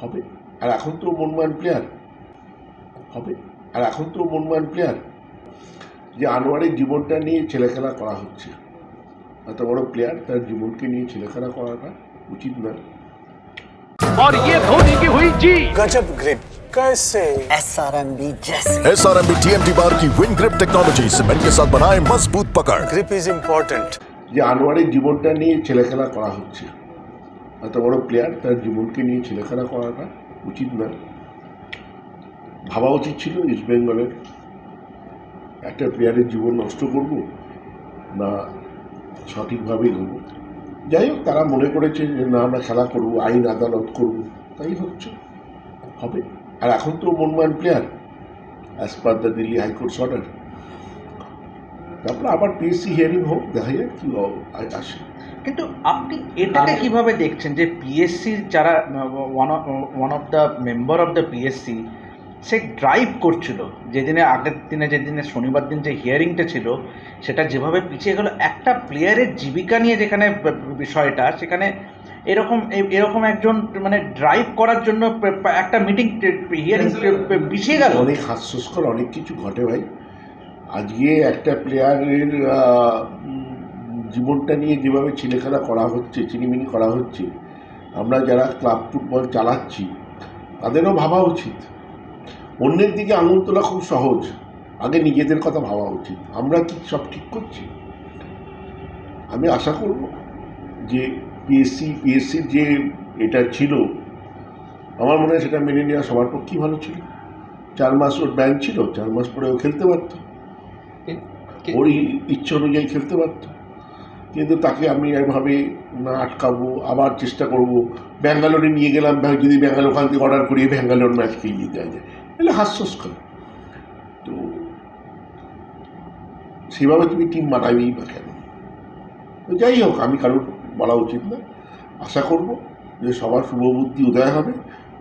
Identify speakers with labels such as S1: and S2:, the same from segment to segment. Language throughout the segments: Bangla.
S1: হবে আর এখন তো মনমান প্লেয়ার হবে আর এখন তো মনমান প্লেয়ার যে আনোয়ারের জীবনটা নিয়ে ছেলেখেলা করা হচ্ছে এত বড় প্লেয়ার তার জীবনকে নিয়ে ছেলেখেলা করাটা উচিত না
S2: और ये धोनी की हुई जी
S3: गजब ग्रिप कैसे
S4: एस आर एम बी जैसे
S5: S R M B T M T bar की विन ग्रिप टेक्नोलॉजी सीमेंट के साथ बनाए मजबूत पकड़
S3: ग्रिप इज इम्पोर्टेंट
S1: যে আনোয়ারের জীবনটা নিয়ে ছেলেখেলা করা হচ্ছে এত বড় প্লেয়ার তার জীবনকে নিয়ে ছেলেখেলা করাটা উচিত না ভাবা উচিত ছিল ইস্ট বেঙ্গলের একটা প্লেয়ারের জীবন নষ্ট করব না সঠিকভাবে এগোবো যাই হোক, তারা মনে করেছে যে না, আমরা খেলা করব, আইন আদালত করব, তাই হচ্ছে। হবে। আর এখন তো মনমান player as per the Delhi high court's order তারপরে আবার পিএসসি হিয়ারিং হোক, দেখা যাক কী আসে।
S6: কিন্তু আপনি এটাকে কীভাবে দেখছেন যে পিএসসি যারা one one of the member of the PSC say drive করছিল। যেদিনে আগের দিনে যেদিনে শনিবার দিন যে হিয়ারিংটা ছিল সেটা যেভাবে পিছিয়ে গেল একটা প্লেয়ারের জীবিকা নিয়ে যেখানে বিষয়টা সেখানে এরকম এরকম একজন মানে ড্রাইভ করার জন্য একটা মিটিং হিয়ারিং পিছিয়ে গেল।
S1: অনেক হাস্যস্কর অনেক কিছু ঘটে ভাই। আজকে একটা প্লেয়ারের জীবনটা নিয়ে যেভাবে ছেলেখেলা করা হচ্ছে চিনিমিনি করা হচ্ছে আমরা যারা ক্লাব ফুটবল চালাচ্ছি তাদেরও ভাবা উচিত। অন্যের দিকে আঙুল তোলা খুব সহজ আগে নিজেদের কথা ভাবা উচিত। আমরা কি সব ঠিক করছি? আমি আশা করব যে পিএসসি পিএসসির যে এটা ছিল আমার মনে হয় সেটা মেনে নেওয়া সবার পক্ষেই ভালো ছিল। চার মাস ওর ব্যান ছিল চার মাস পরে ও খেলতে পারতো। ওর ইচ্ছে অনুযায়ী খেলতে পারতো। কিন্তু তাকে আমি এভাবে না আটকাবো, আবার চেষ্টা করব। ব্যাঙ্গালোরে নিয়ে গেলাম যদি ব্যাঙ্গালোর ওখান থেকে অর্ডার করিয়ে ব্যাঙ্গালোর ম্যাচ খেলিয়ে দেওয়া যায়। এগুলো হাস্যস্কর। তো সেভাবে তুমি টিম বানাবেই বা কেন? তো যাই হোক, আমি কারোর বলা উচিত না। আশা করব যে সবার শুভবুদ্ধি উদয় হবে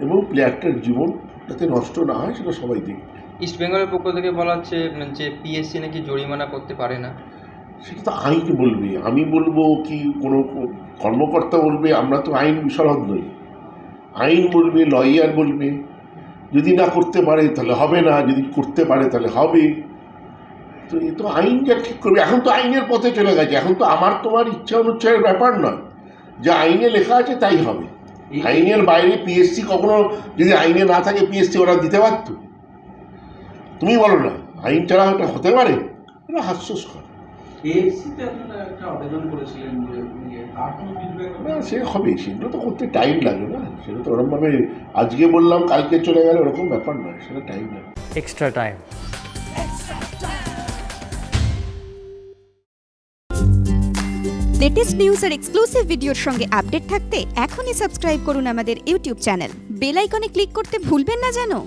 S1: এবং প্লেয়ারটার জীবন যাতে নষ্ট না হয়, সেটা সবাই দেখবে।
S7: ইস্ট বেঙ্গলের পক্ষ থেকে বলা হচ্ছে যে পিএসসি নাকি জরিমানা করতে পারে না।
S1: সেটা তো আইন বলবে? আমি বলব কি কোনো কর্মকর্তা বলবে আমরা তো আইন বিশারদ নই। আইন বলবে লয়ার বলবে। যদি না করতে পারে তাহলে হবে না। যদি করতে পারে তাহলে হবে। তো এ তো আইন যা ঠিক করবে। এখন তো আইনের পথে চলে গেছে। এখন তো আমার তোমার ইচ্ছা অনুচ্ছায়ের ব্যাপার না যা আইনে লেখা আছে তাই হবে। আইনের বাইরে পিএসসি কখনো যদি আইনে না থাকে পিএসসি ওরা দিতে পারত তুমি বলো না আইন ছাড়া হতে পারে? এটা হাস্যস্কর। না সে হবে সেগুলো তো করতে টাইম লাগে না সেটা তো ওরকমভাবে আজকে বললাম কালকে চলে ওরকম ব্যাপার নয় সেটা টাইম লাগে।
S2: এক্সট্রা টাইম
S8: লেটেস্ট নিউজ আর এক্সক্লুসিভ ভিডিওর সঙ্গে আপডেট থাকতে এখনই সাবস্ক্রাইব করুন আমাদের ইউটিউব চ্যানেল বেল আইকনে ক্লিক করতে ভুলবেন না জানো